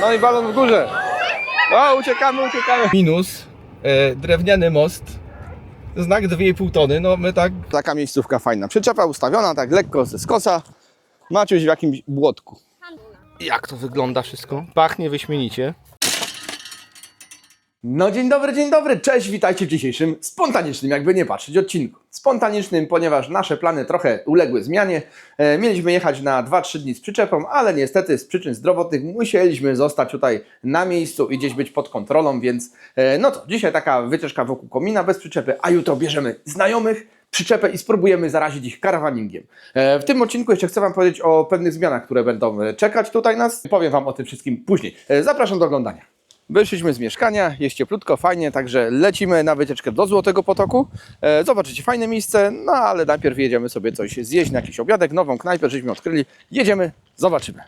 No i balon w górze. O, uciekamy, uciekamy. Minus, e, drewniany most, znak 2,5 tony, no my tak... Taka miejscówka fajna. Przyczepa ustawiona tak lekko ze skosa. Maciuś w jakimś błotku. Jak to wygląda wszystko? Pachnie wyśmienicie. No dzień dobry, dzień dobry, cześć, witajcie w dzisiejszym spontanicznym, jakby nie patrzeć, odcinku. Spontanicznym, ponieważ nasze plany trochę uległy zmianie. E, mieliśmy jechać na 2-3 dni z przyczepą, ale niestety z przyczyn zdrowotnych musieliśmy zostać tutaj na miejscu i gdzieś być pod kontrolą, więc e, no to dzisiaj taka wycieczka wokół komina bez przyczepy, a jutro bierzemy znajomych, przyczepę i spróbujemy zarazić ich karawaningiem. E, W tym odcinku jeszcze chcę Wam powiedzieć o pewnych zmianach, które będą e, czekać tutaj nas. Powiem Wam o tym wszystkim później. E, Zapraszam do oglądania. Wyszliśmy z mieszkania, jest cieplutko, fajnie, także lecimy na wycieczkę do Złotego Potoku. E, zobaczycie fajne miejsce, no ale najpierw jedziemy sobie coś zjeść na jakiś obiadek, nową knajpę żeśmy odkryli. Jedziemy, zobaczymy.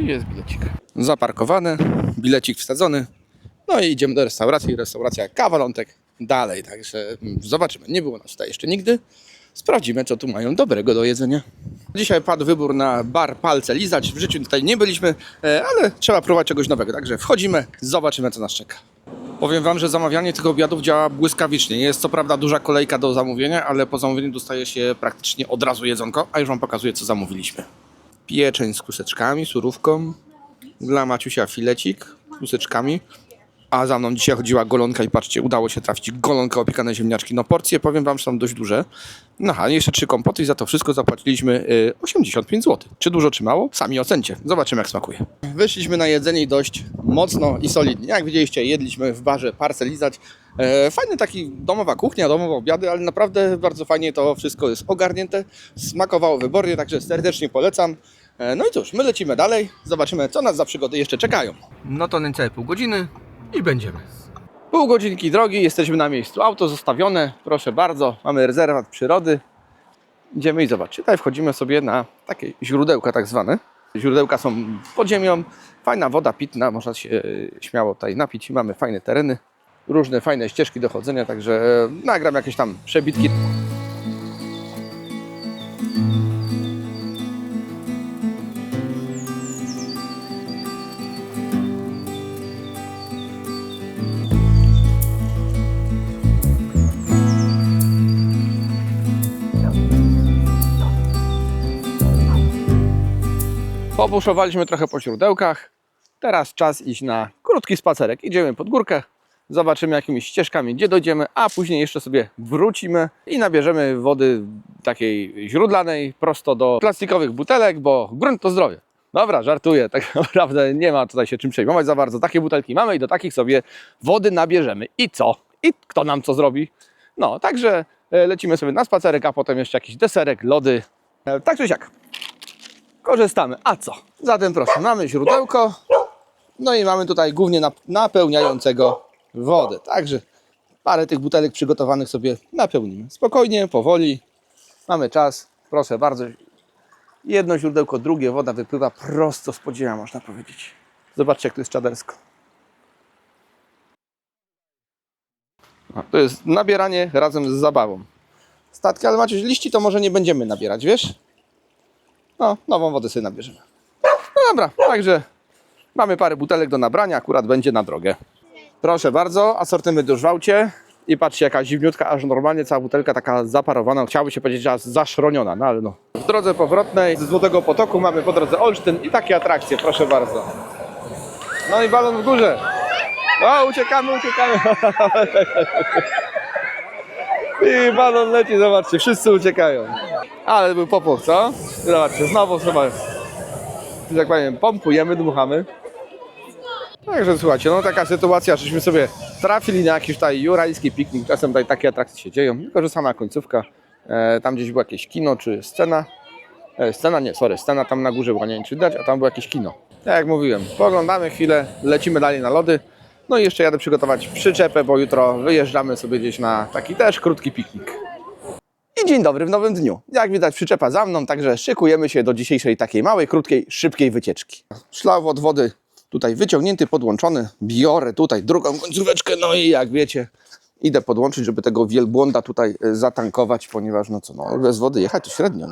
I jest bilecik. Zaparkowany, bilecik wsadzony. No i idziemy do restauracji, restauracja Kawalątek dalej, także mm, zobaczymy. Nie było nas tutaj jeszcze nigdy. Sprawdzimy, co tu mają dobrego do jedzenia. Dzisiaj padł wybór na bar Palce Lizać. W życiu tutaj nie byliśmy, e, ale trzeba próbować czegoś nowego. Także wchodzimy, zobaczymy, co nas czeka. Powiem Wam, że zamawianie tych obiadów działa błyskawicznie. Jest co prawda duża kolejka do zamówienia, ale po zamówieniu dostaje się praktycznie od razu jedzonko, a już Wam pokazuję, co zamówiliśmy. Pieczeń z kuseczkami, surówką. Dla Maciusia filecik z kuseczkami. A za mną dzisiaj chodziła golonka i patrzcie, udało się trafić golonkę opiekane ziemniaczki. No porcje, powiem wam, są dość duże. No a jeszcze trzy kompoty i za to wszystko zapłaciliśmy y, 85 zł. Czy dużo, czy mało? Sami ocencie. Zobaczymy, jak smakuje. Wyszliśmy na jedzenie dość mocno i solidnie. Jak widzieliście, jedliśmy w barze Parcelizać. E, fajny taki domowa kuchnia, domowe obiady, ale naprawdę bardzo fajnie to wszystko jest ogarnięte. Smakowało wybornie, także serdecznie polecam. E, No i cóż, my lecimy dalej, zobaczymy co nas za przygody jeszcze czekają. No to niecałe pół godziny i będziemy. Pół godzinki drogi, jesteśmy na miejscu. Auto zostawione, proszę bardzo, mamy rezerwat przyrody. Idziemy i zobaczcie, tutaj wchodzimy sobie na takie źródełka tak zwane. Źródełka są pod ziemią, fajna woda pitna, można się e, śmiało tutaj napić. Mamy fajne tereny, różne fajne ścieżki do chodzenia, także e, nagram jakieś tam przebitki. Pobuszowaliśmy trochę po źródełkach. Teraz czas iść na krótki spacerek. Idziemy pod górkę, zobaczymy jakimiś ścieżkami, gdzie dojdziemy, a później jeszcze sobie wrócimy i nabierzemy wody takiej źródlanej prosto do plastikowych butelek, bo grunt to zdrowie. Dobra, żartuję, tak naprawdę nie ma tutaj się czym przejmować za bardzo. Takie butelki mamy i do takich sobie wody nabierzemy. I co? I kto nam co zrobi? No, także e, lecimy sobie na spacerek, a potem jeszcze jakiś deserek, lody. E, Tak czy siak korzystamy. A co? Zatem proszę, mamy źródełko, no i mamy tutaj głównie nap- napełniającego wodę. Także parę tych butelek przygotowanych sobie napełnimy. Spokojnie, powoli, mamy czas. Proszę bardzo. Jedno źródełko, drugie, woda wypływa prosto z podziemia, można powiedzieć. Zobaczcie, jak to jest czadersko. To jest nabieranie razem z zabawą. Statki, ale macie liści, to może nie będziemy nabierać, wiesz? No, nową wodę sobie nabierzemy. No dobra, także mamy parę butelek do nabrania, akurat będzie na drogę. Proszę bardzo, asortyment już w aucie. I patrzcie, jaka zimniutka, aż normalnie cała butelka taka zaparowana. Chciałby się powiedzieć, że zaszroniona, no ale no. W drodze powrotnej ze Złotego Potoku mamy po drodze Olsztyn i takie atrakcje, proszę bardzo. No i balon w górze. O, uciekamy, uciekamy. I balon leci, zobaczcie, wszyscy uciekają. Ale był popłoch, co? Zobaczcie, znowu chyba, że tak powiem, pompujemy, dmuchamy. Także słuchajcie, no taka sytuacja, żeśmy sobie trafili na jakiś tutaj jurajski piknik. Czasem tutaj takie atrakcje się dzieją, tylko że sama końcówka. E, tam gdzieś było jakieś kino czy scena. E, scena, nie, sorry, scena tam na górze była, nie czy widać, a tam było jakieś kino. Tak jak mówiłem, poglądamy chwilę, lecimy dalej na lody. No i jeszcze jadę przygotować przyczepę, bo jutro wyjeżdżamy sobie gdzieś na taki też krótki piknik. I dzień dobry w nowym dniu. Jak widać przyczepa za mną, także szykujemy się do dzisiejszej takiej małej, krótkiej, szybkiej wycieczki. Szlał od wody tutaj wyciągnięty, podłączony. Biorę tutaj drugą końcóweczkę, no i jak wiecie, Idę podłączyć, żeby tego wielbłąda tutaj e, zatankować, ponieważ no co, no, bez wody jechać to średnio.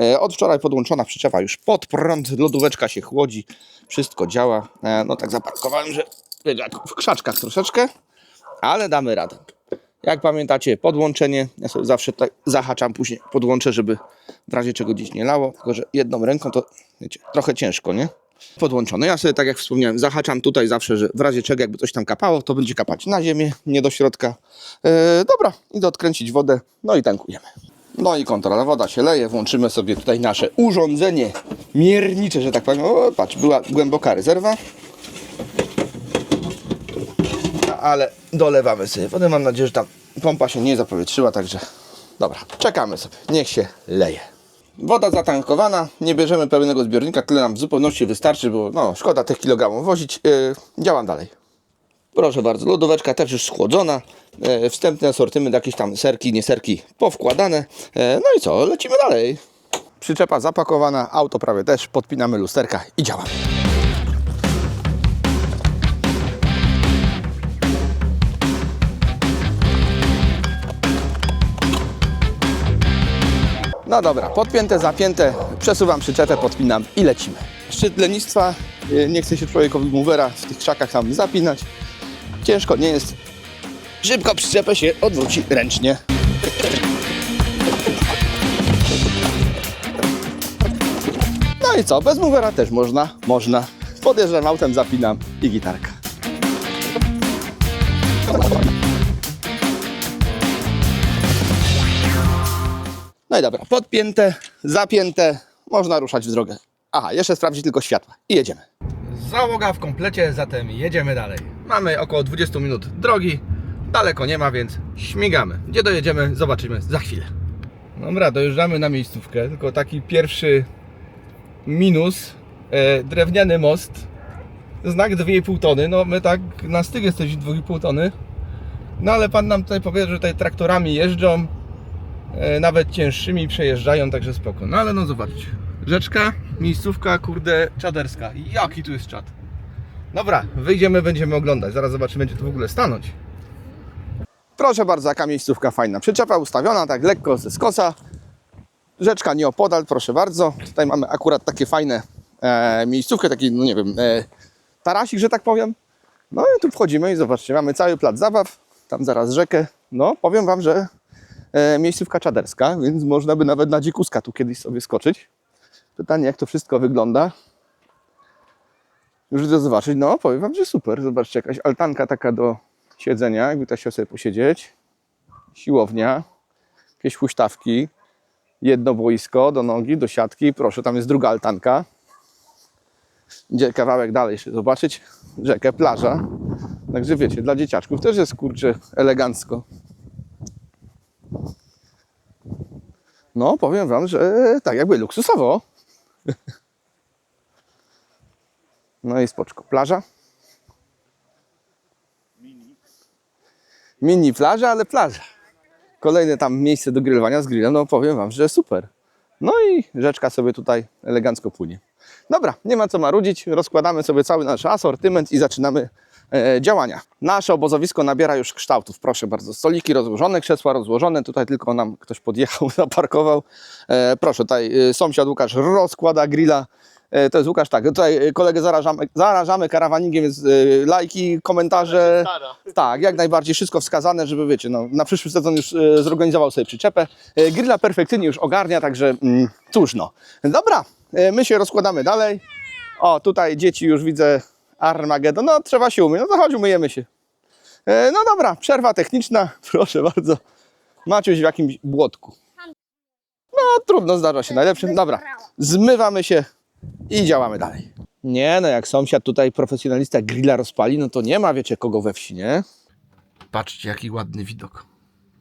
E, Od wczoraj podłączona przyczepa już pod prąd, lodóweczka się chłodzi, wszystko działa. E, No tak zaparkowałem, że jak w krzaczkach troszeczkę, ale damy radę. Jak pamiętacie, podłączenie, ja sobie zawsze tutaj zahaczam, później podłączę, żeby w razie czego gdzieś nie lało, tylko że jedną ręką to, wiecie, trochę ciężko, nie? Podłączone. Ja sobie, tak jak wspomniałem, zahaczam tutaj zawsze, że w razie czego jakby coś tam kapało, to będzie kapać na ziemię, nie do środka. E, dobra, idę odkręcić wodę, no i tankujemy. No i kontrola, woda się leje, włączymy sobie tutaj nasze urządzenie miernicze, że tak powiem. O, patrz, była głęboka rezerwa. Ale dolewamy sobie wodę. Mam nadzieję, że tam pompa się nie zapowietrzyła, także dobra, czekamy sobie. Niech się leje. Woda zatankowana, nie bierzemy pełnego zbiornika, tyle nam w zupełności wystarczy, bo no, szkoda tych kilogramów wozić. Yy, działam dalej. Proszę bardzo, lodóweczka też już schłodzona. E, wstępny asortyment, jakieś tam serki, nie serki powkładane. E, no i co, lecimy dalej. Przyczepa zapakowana, auto prawie też, podpinamy lusterka i działamy. No dobra, podpięte, zapięte, przesuwam przyczepę, podpinam i lecimy. Szczyt lenistwa, y, nie chce się człowiekowi movera w tych krzakach tam zapinać. Ciężko nie jest. Szybko przyczepę się odwróci ręcznie. No i co, bez movera też można, można. Podjeżdżam autem, zapinam i gitarka. No i dobra, podpięte, zapięte, można ruszać w drogę. Aha, jeszcze sprawdzić tylko światła i jedziemy. Załoga w komplecie, zatem jedziemy dalej. Mamy około 20 minut drogi, daleko nie ma, więc śmigamy. Gdzie dojedziemy, zobaczymy za chwilę. Dobra, dojeżdżamy na miejscówkę, tylko taki pierwszy minus, e, drewniany most, znak 2,5 tony, no my tak na styk jesteśmy 2,5 tony, no ale pan nam tutaj powie, że tutaj traktorami jeżdżą, nawet cięższymi przejeżdżają, także spoko. No ale no zobaczcie. Rzeczka, miejscówka, kurde, czaderska. Jaki tu jest czad. Dobra, wyjdziemy, będziemy oglądać. Zaraz zobaczymy, gdzie tu w ogóle stanąć. Proszę bardzo, jaka miejscówka fajna. Przyczepa ustawiona tak lekko ze skosa. Rzeczka nieopodal, proszę bardzo. Tutaj mamy akurat takie fajne e, miejscówkę, taki, no nie wiem, e, tarasik, że tak powiem. No i tu wchodzimy i zobaczcie, mamy cały plac zabaw. Tam zaraz rzekę. No, powiem Wam, że e, miejscówka czaderska, więc można by nawet na dzikuska tu kiedyś sobie skoczyć. Pytanie, jak to wszystko wygląda. Już idę zobaczyć. No, powiem Wam, że super. Zobaczcie, jakaś altanka taka do siedzenia, jakby ta się sobie posiedzieć. Siłownia, jakieś huśtawki, jedno boisko do nogi, do siatki. Proszę, tam jest druga altanka. Idzie kawałek dalej jeszcze zobaczyć rzekę, plaża. Także wiecie, dla dzieciaczków też jest kurczę elegancko. No, powiem Wam, że tak jakby luksusowo. No i spoczko. Plaża. Mini plaża, ale plaża. Kolejne tam miejsce do grillowania z grillem, no powiem Wam, że super. No i rzeczka sobie tutaj elegancko płynie. Dobra, nie ma co marudzić, rozkładamy sobie cały nasz asortyment i zaczynamy e, działania. Nasze obozowisko nabiera już kształtów, proszę bardzo. Stoliki rozłożone, krzesła rozłożone, tutaj tylko nam ktoś podjechał, zaparkował. E, proszę, tutaj e, sąsiad Łukasz rozkłada grilla. E, to jest Łukasz, tak, tutaj e, kolegę zarażamy, zarażamy karawaningiem, więc e, lajki, komentarze. Tak, jak najbardziej wszystko wskazane, żeby wiecie, no, na przyszły sezon już e, zorganizował sobie przyczepę. E, grilla perfekcyjnie już ogarnia, także mm, cóż no. Dobra, e, my się rozkładamy dalej. O, tutaj dzieci już widzę Armagedon. No, trzeba się umyć. No to chodź, umyjemy się. E, no dobra, przerwa techniczna. Proszę bardzo. Maciuś w jakimś błotku. No, trudno, zdarza się najlepszym. Dobra, zmywamy się i działamy dalej. Nie, no jak sąsiad tutaj profesjonalista grilla rozpali, no to nie ma, wiecie, kogo we wsi, nie? Patrzcie, jaki ładny widok.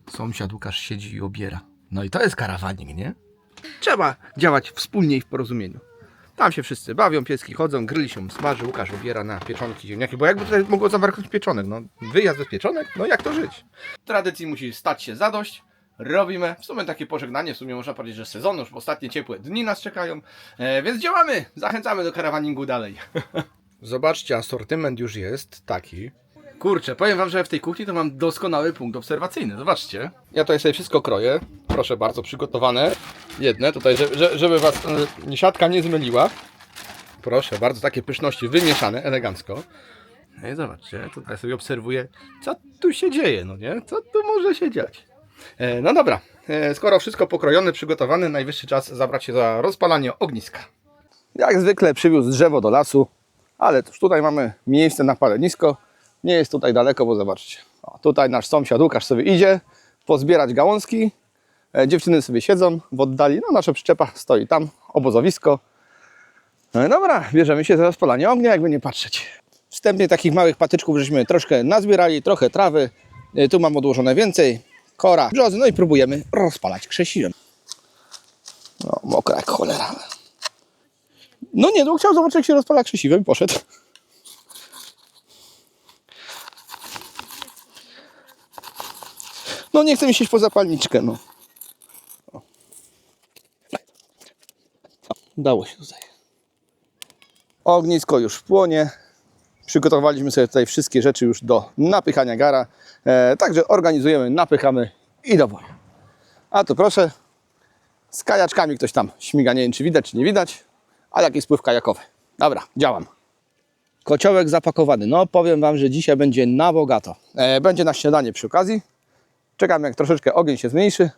Sąsiad Łukasz siedzi i obiera. No i to jest karawanik, nie? Trzeba działać wspólnie i w porozumieniu. Tam się wszyscy bawią, pieski chodzą, grill się smaży, Łukasz obiera na pieczonki ziemniaki, bo jakby tutaj mogło zabraknąć pieczonek, no wyjazd bez pieczonek, no jak to żyć? Tradycji musi stać się zadość, robimy, w sumie takie pożegnanie, w sumie można powiedzieć, że sezonu, już ostatnie ciepłe dni nas czekają, e, więc działamy, zachęcamy do karawaningu dalej. Zobaczcie, asortyment już jest taki, Kurczę, powiem wam, że w tej kuchni to mam doskonały punkt obserwacyjny. Zobaczcie. Ja tutaj sobie wszystko kroję. Proszę bardzo, przygotowane. Jedne tutaj, że- że- żeby was e, siatka nie zmyliła. Proszę bardzo, takie pyszności wymieszane elegancko. No i zobaczcie, tutaj sobie obserwuję, co tu się dzieje, no nie? Co tu może się dziać? E, no dobra, e, skoro wszystko pokrojone, przygotowane, najwyższy czas zabrać się za rozpalanie ogniska. Jak zwykle przywiózł drzewo do lasu, ale też tutaj mamy miejsce na palenisko. Nie jest tutaj daleko, bo zobaczcie. O, tutaj nasz sąsiad Łukasz sobie idzie pozbierać gałązki. E, dziewczyny sobie siedzą w oddali. No, nasza przyczepa stoi tam, obozowisko. No i dobra, bierzemy się za rozpalanie ognia, jakby nie patrzeć. Wstępnie takich małych patyczków żeśmy troszkę nazbierali, trochę trawy. E, Tu mam odłożone więcej. Kora, brzozy, no i próbujemy rozpalać krzesiwem. No, mokra jak cholera. No nie, no chciał zobaczyć jak się rozpala krzesiwem i poszedł. No nie chce mi się iść po zapalniczkę, no. O. O, Udało się tutaj. Ognisko już płonie. Przygotowaliśmy sobie tutaj wszystkie rzeczy już do napychania gara. E, także organizujemy, napychamy i do boju. A tu proszę, z kajaczkami ktoś tam śmiga. Nie wiem, czy widać, czy nie widać, ale jakiś spływ kajakowy. Dobra, działam. Kociołek zapakowany. No, powiem Wam, że dzisiaj będzie na bogato. E, będzie na śniadanie przy okazji. Czekam, jak troszeczkę ogień się zmniejszy.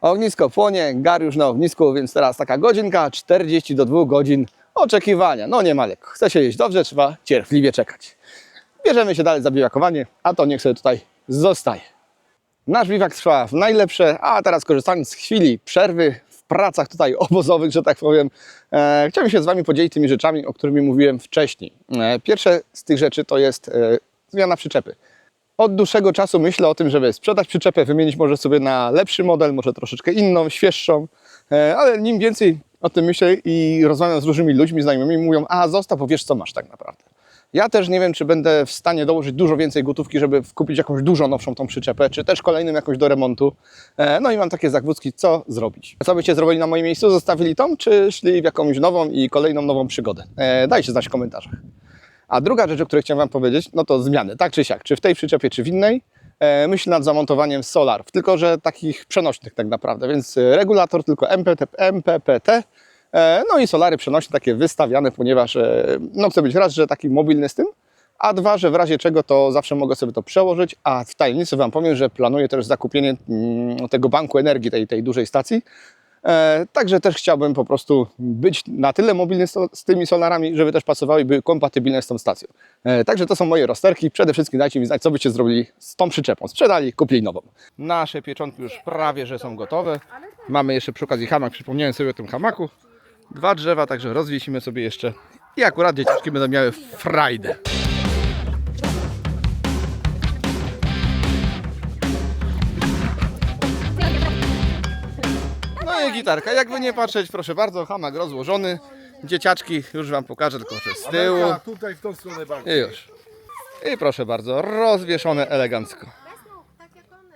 Ognisko płonie, gar już na ognisku, więc teraz taka godzinka, 40 do 2 godzin oczekiwania. No nie ma lekko. Chce się jeść dobrze, trzeba cierpliwie czekać. Bierzemy się dalej za biwakowanie, a to niech sobie tutaj zostaje. Nasz biwak trwa w najlepsze, a teraz korzystając z chwili przerwy w pracach tutaj obozowych, że tak powiem, e, chciałbym się z Wami podzielić tymi rzeczami, o których mówiłem wcześniej. E, pierwsze z tych rzeczy to jest e, zmiana przyczepy. Od dłuższego czasu myślę o tym, żeby sprzedać przyczepę, wymienić może sobie na lepszy model, może troszeczkę inną, świeższą, e, ale nim więcej o tym myślę i rozmawiam z różnymi ludźmi, znajomymi, mówią, a zostaw, bo wiesz co masz tak naprawdę. Ja też nie wiem, czy będę w stanie dołożyć dużo więcej gotówki, żeby kupić jakąś dużo nowszą tą przyczepę, czy też kolejnym jakąś do remontu. E, No i mam takie zagwózdki, co zrobić. Co byście zrobili na moim miejscu? Zostawili tą, czy szli w jakąś nową i kolejną nową przygodę? E, Dajcie znać w komentarzach. A druga rzecz, o której chciałem Wam powiedzieć, no to zmiany, tak czy siak, czy w tej przyczepie, czy w innej. E, myśl nad zamontowaniem solarów, tylko że takich przenośnych tak naprawdę, więc regulator tylko MPT, MPPT, no i solary przenośne takie wystawiane, ponieważ e, no chcę być raz, że taki mobilny z tym, a dwa, że w razie czego to zawsze mogę sobie to przełożyć, a w tajemnicy Wam powiem, że planuję też zakupienie mm, tego banku energii, tej, tej dużej stacji, E, także też chciałbym po prostu być na tyle mobilny z, tymi solarami, żeby też pasowały i były kompatybilne z tą stacją. E, także to są moje rozterki. Przede wszystkim dajcie mi znać, co byście zrobili z tą przyczepą. Sprzedali, kupili nową. Nasze pieczątki już prawie, że są gotowe. Mamy jeszcze przy okazji hamak. Przypomniałem sobie o tym hamaku. Dwa drzewa, także rozwiesimy sobie jeszcze. I akurat dzieciaczki będą miały frajdę. No i gitarka. Jakby nie patrzeć, proszę bardzo, hamak rozłożony. Dzieciaczki, już Wam pokażę, tylko że z tyłu. Ameryka, tutaj w tą stronę bardziej. I już. I proszę bardzo, rozwieszone elegancko.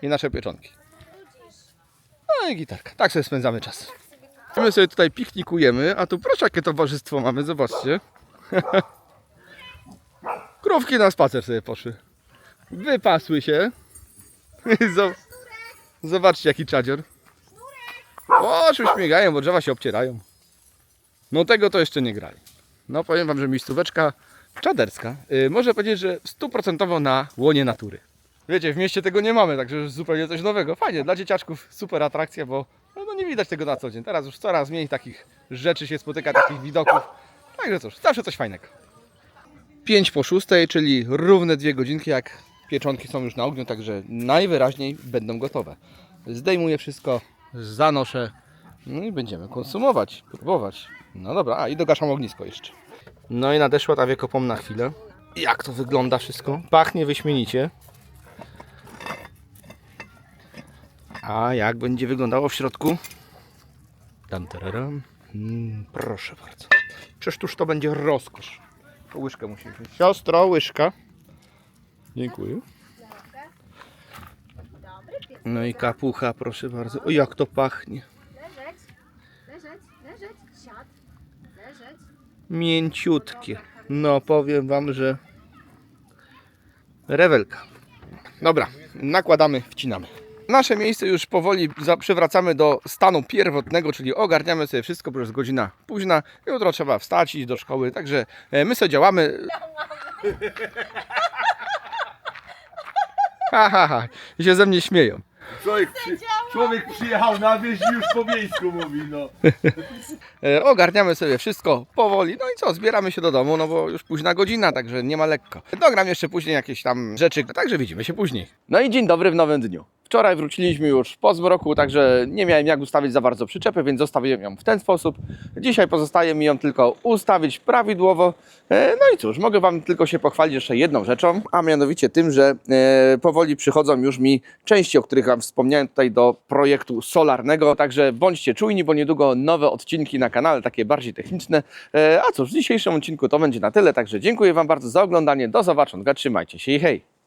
I nasze pieczonki. No i gitarka. Tak sobie spędzamy czas. My sobie tutaj piknikujemy, a tu proszę jakie towarzystwo mamy, zobaczcie. Krówki na spacer sobie poszły. Wypasły się. Zo- Zobaczcie jaki czadzior. Oczy śmigają, bo drzewa się obcierają. No tego to jeszcze nie grali. No powiem wam, że miejscóweczka czaderska. Yy, można powiedzieć, że stuprocentowo na łonie natury. Wiecie, w mieście tego nie mamy, także zupełnie coś nowego. Fajnie, dla dzieciaczków super atrakcja, bo nie widać tego na co dzień. Teraz już coraz mniej takich rzeczy się spotyka, takich widoków. Także cóż, zawsze coś fajnego. 5 po 6, czyli równe dwie godzinki, jak pieczonki są już na ogniu, także najwyraźniej będą gotowe. Zdejmuję wszystko, zanoszę, no i będziemy konsumować, próbować. No dobra, a i dogaszam ognisko jeszcze. No i nadeszła ta wiekopomna chwila. Jak to wygląda wszystko? Pachnie wyśmienicie. A jak będzie wyglądało w środku? Tam, tararam. Mm, proszę bardzo. Czyż tuż to będzie rozkosz. To łyżkę musi wziąć. Siostro, łyżka. Dziękuję. No i kapucha, proszę bardzo. O, jak to pachnie. Leżeć, leżeć, leżeć, siad, leżeć. Mięciutkie. No, powiem wam, że rewelka. Dobra, nakładamy, wcinamy. Nasze miejsce już powoli za- przywracamy do stanu pierwotnego, czyli ogarniamy sobie wszystko, bo już jest godzina późna. Jutro trzeba wstać, iść do szkoły, także e, my sobie działamy. Ha, ha, ha. I się ze mnie śmieją. Człowiek, przy, człowiek przyjechał na wieś i już po miejscu mówi, no. E, ogarniamy sobie wszystko powoli, no i co, zbieramy się do domu, no bo już późna godzina, także nie ma lekko. Dogram jeszcze później jakieś tam rzeczy, także widzimy się później. No i dzień dobry w nowym dniu. Wczoraj wróciliśmy już po zmroku, także nie miałem jak ustawić za bardzo przyczepy, więc zostawiłem ją w ten sposób. Dzisiaj pozostaje mi ją tylko ustawić prawidłowo. E, No i cóż, mogę Wam tylko się pochwalić jeszcze jedną rzeczą, a mianowicie tym, że e, powoli przychodzą już mi części, o których Wam wspomniałem tutaj do projektu solarnego, także bądźcie czujni, bo niedługo nowe odcinki na kanale, takie bardziej techniczne. E, A cóż, w dzisiejszym odcinku to będzie na tyle, także dziękuję Wam bardzo za oglądanie, do zobaczenia, trzymajcie się i hej!